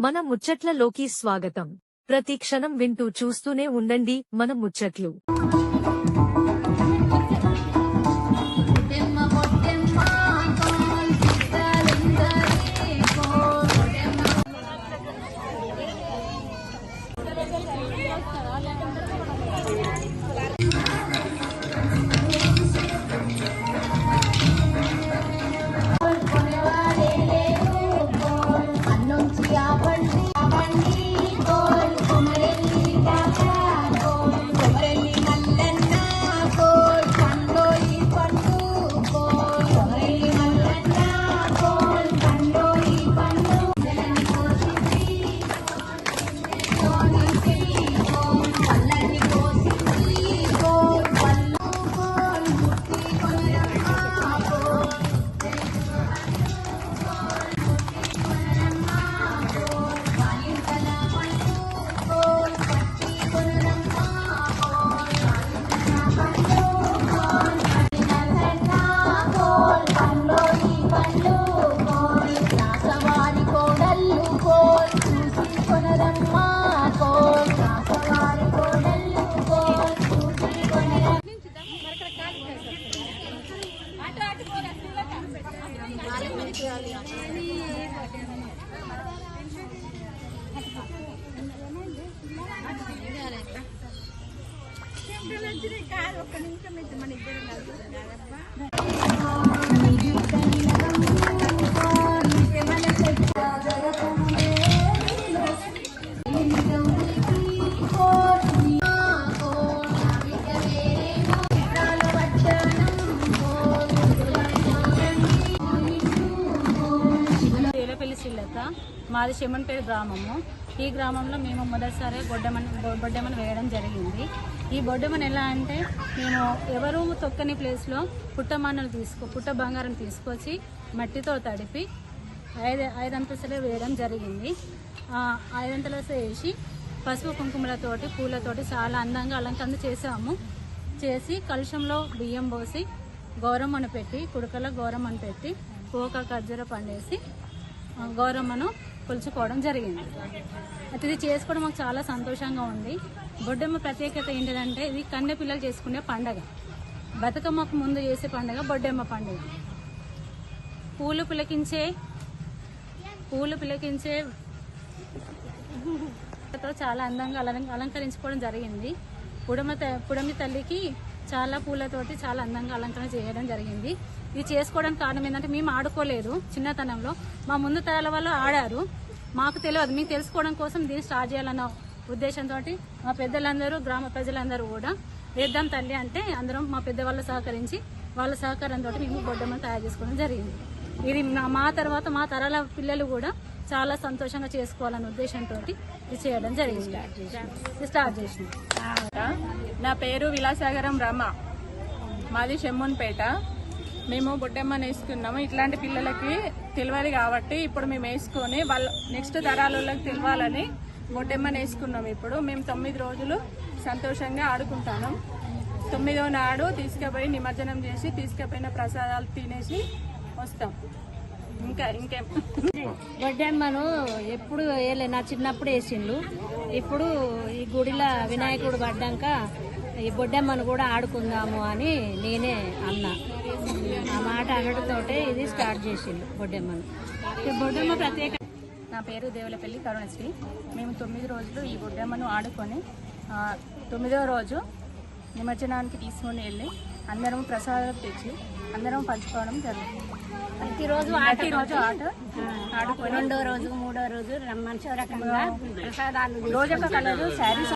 మన ముచ్చట్లలోకి స్వాగతం. ప్రతి క్షణం వింటూ చూస్తూనే ఉండండి మన ముచ్చట్లు. ఏలపల్లి శ్రీలత మాది చెమ్మన్పేట గ్రామము. ఈ గ్రామంలో మేము మొదటిసారి బొడ్డమని బొడ్డమని వేయడం జరిగింది. ఈ బొడ్డమని ఎలా అంటే మేము ఎవరు తొక్కని ప్లేస్లో పుట్టమన్నలు తీసుకో పుట్ట బంగారం తీసుకొచ్చి మట్టితో తడిపి ఐదు ఐదంతస్తులే వేయడం జరిగింది. ఆ వేసి పసుపు కుంకుమలతోటి పూలతోటి చాలా అందంగా అలంకరణ చేసాము చేసి కలుషంలో బియ్యం పోసి గౌరమ్మను పెట్టి కుడకలో గౌరమ్మను పెట్టి పోక ఖర్జూర పండేసి గౌరమ్మను కొలుచుకోవడం జరిగింది. అయితే ఇది చేసుకోవడం మాకు చాలా సంతోషంగా ఉంది. బొడ్డమ్మ ప్రత్యేకత ఏంటిదంటే ఇది కన్నె పిల్లలు చేసుకునే పండగ. బతుకమ్మకు ముందు చేసే పండగ బొడ్డమ్మ పండుగ. పూలు పిలకించే పూలు పిలకించే చాలా అందంగా అలం- అలంకరించుకోవడం జరిగింది. పుడమ త- పుడమి తల్లికి చాలా పూలతోటి చాలా అందంగా అలంకరణ చేయడం జరిగింది. ఇది చేసుకోవడానికి కారణం ఏంటంటే మేము ఆడుకోలేదు చిన్నతనంలో. మా ముందు తరాల వాళ్ళు ఆడారు. మాకు తెలియదు. మీకు తెలుసుకోవడం కోసం దీన్ని స్టార్ట్ చేయాలన్న ఉద్దేశంతో మా పెద్దలందరూ గ్రామ ప్రజలందరూ కూడా వేద్దాం తల్లి అంటే అందరం మా పెద్దవాళ్ళు సహకరించి వాళ్ళ సహకారంతో మేము బొడ్డమ్మను తయారు చేసుకోవడం జరిగింది. ఇది మా తర్వాత మా తరాల పిల్లలు కూడా చాలా సంతోషంగా చేసుకోవాలనే ఉద్దేశంతో ఇది చేయడం జరిగింది. స్టార్ట్ చేసిన నా పేరు విలాసాగరం రమ. మాది షెమ్మన్పేట మేము బొడ్డమ్మని వేసుకున్నాము ఇట్లాంటి పిల్లలకి తెలియాలి కాబట్టి ఇప్పుడు మేము వేసుకొని వాళ్ళ నెక్స్ట్ తరాలకి తెలియాలని బొడ్డెమ్మని వేసుకున్నాం ఇప్పుడు. మేము తొమ్మిది రోజులు సంతోషంగా ఆడుకుంటాము. తొమ్మిదో నాడు తీసుకుపోయి నిమజ్జనం చేసి తీసుకుపోయిన ప్రసాదాలు తినేసి వస్తాం. ఇంకా ఇంకేం? బొడ్డమ్మను ఎప్పుడు వేయలే. నా చిన్నప్పుడు వేసిండు. ఇప్పుడు ఈ గుడిలో వినాయకుడు పడ్డాక ఈ బొడ్డమ్మను కూడా ఆడుకుందాము అని నేనే అన్నా. ఆ మాట అనడంతోటే ఇది స్టార్ట్ చేసిండు బొడ్డమ్మను ఈ బొడ్డమ్మ ప్రత్యేక నా పేరు దేవులపల్లి కరుణశ్రీ. మేము తొమ్మిది రోజులు ఈ బొడ్డమ్మను ఆడుకొని తొమ్మిదవ రోజు నిమజ్జనానికి తీసుకొని వెళ్ళి అందరం ప్రసాదాలు తెచ్చి అందరం పంచుకోవడం జరుగుతుంది. ప్రతిరోజు ప్రతిరోజు ఆట. ఆడుకొని రెండో రోజు మూడో రోజు మంచి రకంగా ప్రసాదాలు రోజొక కలరు శారీస్